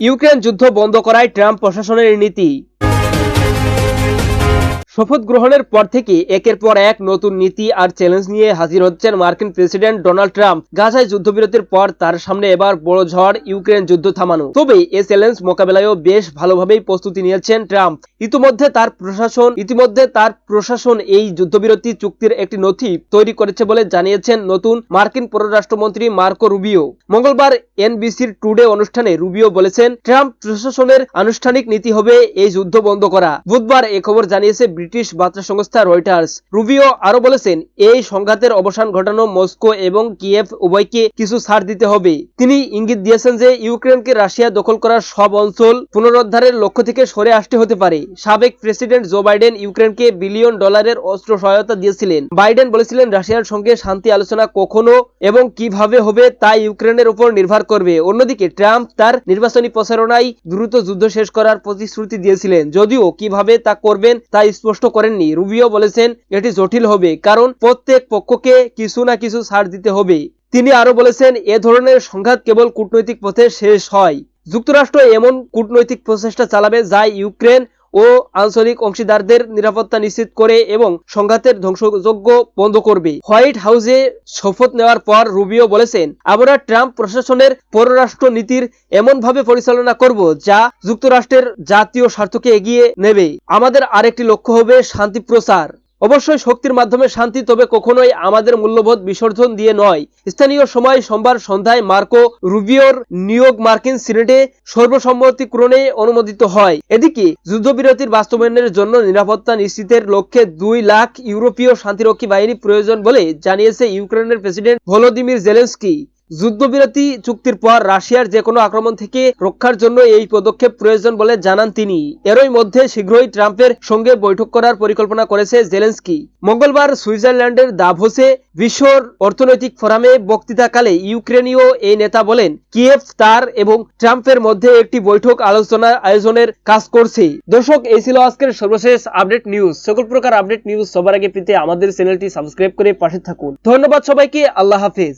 Ukraine যুদ্ধ বন্ধ করায় ট্রাম্প প্রশাসনের নীতি। শপথ গ্রহণের পর থেকে একের পর এক নতুন নীতি আর চ্যালেঞ্জ নিয়ে হাজির হচ্ছেন মার্কিন প্রেসিডেন্ট ডোনাল্ড ট্রাম্প। গাজায় যুদ্ধবিরতির পর তার সামনে এবার বড় ঝড় ইউক্রেন যুদ্ধ থামানো। তবে এ চ্যালেঞ্জ মোকাবেলায়ও বেশ ভালোভাবেই প্রস্তুতি নিয়েছেন ট্রাম্প। ইতিমধ্যে তার প্রশাসন, ইতিমধ্যে তার প্রশাসন এই যুদ্ধবিরতি চুক্তির একটি নথি তৈরি করেছে বলে জানিয়েছেন নতুন মার্কিন পররাষ্ট্রমন্ত্রী মার্কো রুবিও। মঙ্গলবার এনবিসির টুডে অনুষ্ঠানে রুবিও বলেছেন, ট্রাম্প প্রশাসনের আনুষ্ঠানিক নীতি হবে এই যুদ্ধ বন্ধ করা। বুধবার এ খবর জানিয়েছে ব্রিটিশ বার্তা সংস্থা রয়টার্স। রুবিও আরও বলেছেন, এই সংঘাতের অবসান ঘটানো মস্কো এবং কিয়েভ উভয়কে কিছু ছাড় দিতে হবে। তিনি ইঙ্গিত দিয়েছেন যে, ইউক্রেনকে রাশিয়া দখল করার সব অঞ্চল পুনরুদ্ধারের লক্ষ্য থেকে সরে আসতে হতে পারে। সাবেক প্রেসিডেন্ট জো বাইডেন ইউক্রেনকে বিলিয়ন ডলারের অস্ত্র সহায়তা দিয়েছিলেন। বাইডেন বলেছিলেন, রাশিয়ার সঙ্গে শান্তি আলোচনা কখনো এবং কীভাবে হবে তা ইউক্রেনের উপর নির্ভর করবে। অন্যদিকে, ট্রাম্প তার নির্বাচনী প্রচারণায় দ্রুত যুদ্ধ শেষ করার প্রতিশ্রুতি দিয়েছিলেন। যদিও কীভাবে তা করবেন তা স্পষ্ট করেননি। রুবিও বলেছেন, এটি জটিল হবে, কারণ প্রত্যেক পক্ষকে কিছু না কিছু ছাড় দিতে হবে। তিনি আরও বলেছেন, এ ধরনের সংঘাত কেবল কূটনৈতিক পথে শেষ হয়। যুক্তরাষ্ট্র এমন কূটনৈতিক প্রচেষ্টা চালাবে যা ইউক্রেন ও আঞ্চলিক অংশীদারদের নিরাপত্তা নিশ্চিত করে এবং সংঘাতের ধ্বংসযজ্ঞ বন্ধ করবে। হোয়াইট হাউসে শপথ নেওয়ার পর রুবিও বলেছেন, আমরা ট্রাম্প প্রশাসনের পররাষ্ট্র নীতির এমনভাবে পরিচালনা করব যা যুক্তরাষ্ট্রের জাতীয় স্বার্থকে এগিয়ে নেবে। আমাদের আরেকটি লক্ষ্য হবে শান্তি প্রচার। অবশ্যই শক্তির মাধ্যমে শান্তি, তবে কখনোই আমাদের মূল্যবোধ বিসর্জন দিয়ে নয়। স্থানীয় সময় সোমবার সন্ধ্যায় মার্কো রুবিওর নিয়োগ মার্কিন সিনেটে সর্বসম্মতিক্রমে অনুমোদিত হয়। এদিকে যুদ্ধবিরতির বাস্তবায়নের জন্য নিরাপত্তা নিশ্চিতের লক্ষ্যে দুই লাখ ইউরোপীয় শান্তিরক্ষী বাহিনী প্রয়োজন বলে জানিয়েছে ইউক্রেনের প্রেসিডেন্ট ভলোদিমির জেলেন্সকি। যুদ্ধবিরতি চুক্তির পর রাশিয়ার যে কোনো আক্রমণ থেকে রক্ষার জন্য এই পদক্ষেপ প্রয়োজন বলে জানান তিনি। এরই মধ্যে শীঘ্রই ট্রাম্পের সঙ্গে বৈঠক করার পরিকল্পনা করেছে জেলেন্সকি। মঙ্গলবার সুইজারল্যান্ডের দাভোসে বিশ্বর অর্থনৈতিক ফোরামে বক্তৃতাকালে ইউক্রেনীয় এই নেতা বলেন, কিয়েভ তার এবং ট্রাম্পের মধ্যে একটি বৈঠক আলোচনা আয়োজনের কাজ করছে। দর্শক, এই ছিল আজকের সর্বশেষ আপডেট নিউজ। সকল প্রকার আপডেট নিউজ সবার আগে পেতে আমাদের চ্যানেলটি সাবস্ক্রাইব করে পাশে থাকুন। ধন্যবাদ সবাইকে, আল্লাহ হাফেজ।